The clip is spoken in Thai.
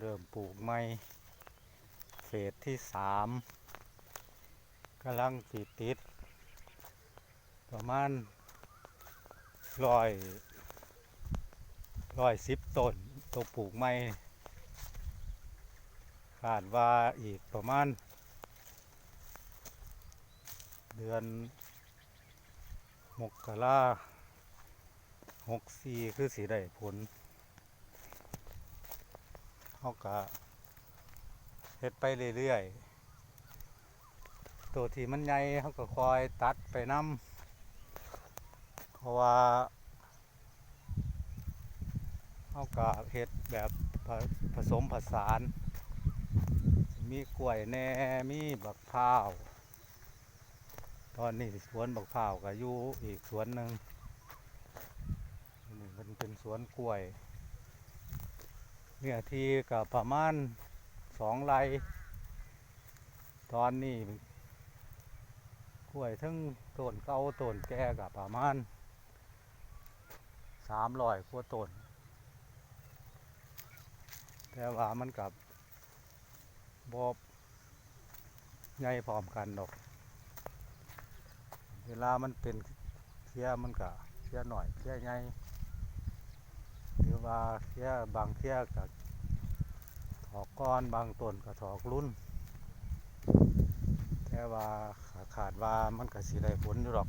เริ่มปลูกไม้เฟสที่สามกำลังติดติด ประมาณร้อยร้อยสิบต้นตัวปลูกไม้คาดว่าอีกประมาณ เดือน มกราหกสี่คือสีได้ผล เขาก็เฮ็ดไปเรื่อยๆ ตัวที่มันใหญ่เขาก็คอยตัดไปน้ำเพราะว่าเขาก็เฮ็ดแบบผผสมผสาน มีกล้วยแน่มีบักพร้าวตอนนี้สวนบักพร้าวก็อยู่อีกสวนหนึ่งนี่มันเป็นสวนกล้วย เนี่ยที่ก็ประมาณสองไร่ตอนนี้กล้วยทั้งต้นเก่าต้นแก่ก็ประมาณสามร้อยกว่าต้นแต่ว่ามันกับบอบใหญ่พร้อมกันดอก เวลามันเป็นเทียมันก็เทียหน่อยเทียใหญ่ หรือว่าเทียบางเทียกับถอกก้อนบางต้นกับถอกรุ่น แต่ว่าขาขาดว่ามันก็สิได้ผลอยู่หรอก